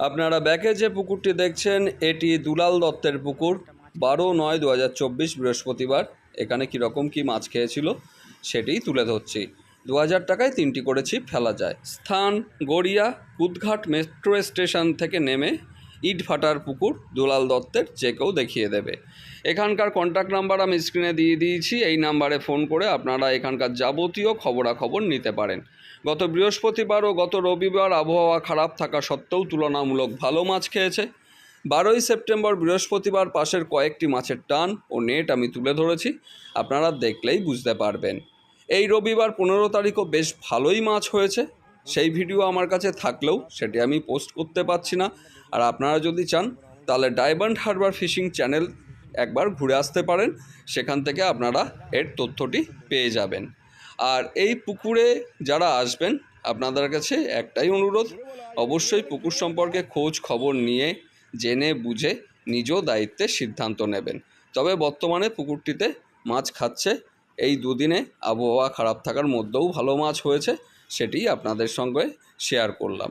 আপনারা ব্যাকে যে পুকুরটি দেখছেন, এটি দুলাল দত্তের পুকুর, বারো নয় দু বৃহস্পতিবার। এখানে কীরকম কী মাছ খেয়েছিল? সেটিই তুলে ধরছি। দু হাজার টাকায় তিনটি করেছি ফেলা যায়। স্থান, গড়িয়া, কুদঘাট মেট্রো স্টেশন থেকে নেমে ইট ফাটার পুকুর দুলাল দত্তের কেউ দেখিয়ে দেবে। এখানকার কন্ট্যাক্ট নাম্বার আমি স্ক্রিনে দিয়ে দিয়েছি। এই নাম্বারে ফোন করে আপনারা এখানকার যাবতীয় খবরাখবর নিতে পারেন। গত বৃহস্পতিবার ও গত রবিবার আবহাওয়া খারাপ থাকা সত্ত্বেও তুলনামূলক ভালো মাছ খেয়েছে। বারোই সেপ্টেম্বর বৃহস্পতিবার পাশের কয়েকটি মাছের টান ও নেট আমি তুলে ধরেছি। আপনারা দেখলেই বুঝতে পারবেন। এই রবিবার পনেরো তারিখও বেশ ভালোই মাছ হয়েছে। সেই ভিডিও আমার কাছে থাকলেও সেটি আমি পোস্ট করতে পারছি না। আর আপনারা যদি চান, তাহলে ডায়মন্ড হারবার ফিশিং চ্যানেল একবার ঘুরে আসতে পারেন। সেখান থেকে আপনারা এর তথ্যটি পেয়ে যাবেন। আর এই পুকুরে যারা আসবেন, আপনাদের কাছে একটাই অনুরোধ, অবশ্যই পুকুর সম্পর্কে খোঁজ খবর নিয়ে, জেনে বুঝে, নিজ দায়িত্বে সিদ্ধান্ত নেবেন। তবে বর্তমানে পুকুরটিতে মাছ খাচ্ছে এই দুদিনে আবহাওয়া খারাপ থাকার মধ্যেও ভালো মাছ হয়েছে সেটি আপনাদের সঙ্গে শেয়ার করলাম।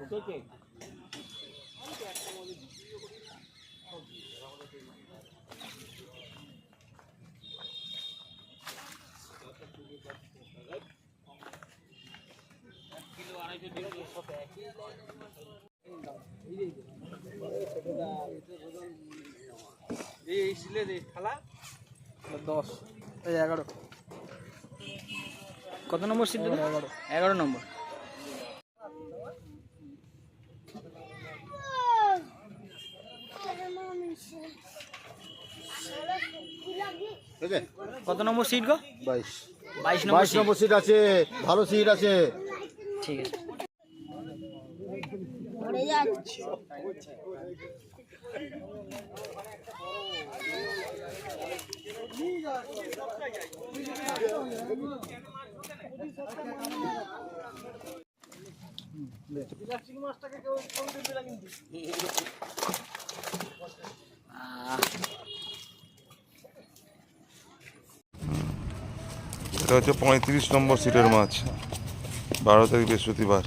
গো দশ। এই এগারো। কত নম্বর সিট এগারো। এগারো নম্বর। কত নম্বর সিট গো? বাইশ। বাইশ নম্বর বাইশ নম্বর সিট আছে ভালো সিট আছে। ঠিক আছে। পড়ে যাচ্ছে এটা হচ্ছে পঁয়ত্রিশ নম্বর সিটের মাছ। বারো তারিখ বৃহস্পতিবার।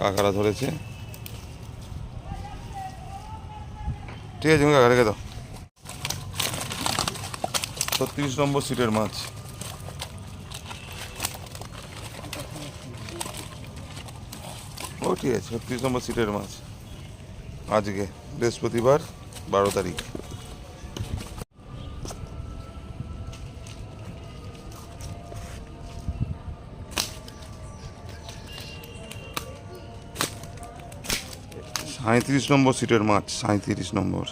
কাকারা ধরেছে। ঠিক আছে কাকা, রেখে দাও। ছত্রিশ নম্বর সিটের মাছ। ও, ঠিক আছে, ছত্রিশ নম্বর সিটের মাছ। আজকে বৃহস্পতিবার, বারো তারিখ। সাঁত্রিশ নম্বর সিটের মাছ সাঁত্রিশ নম্বর।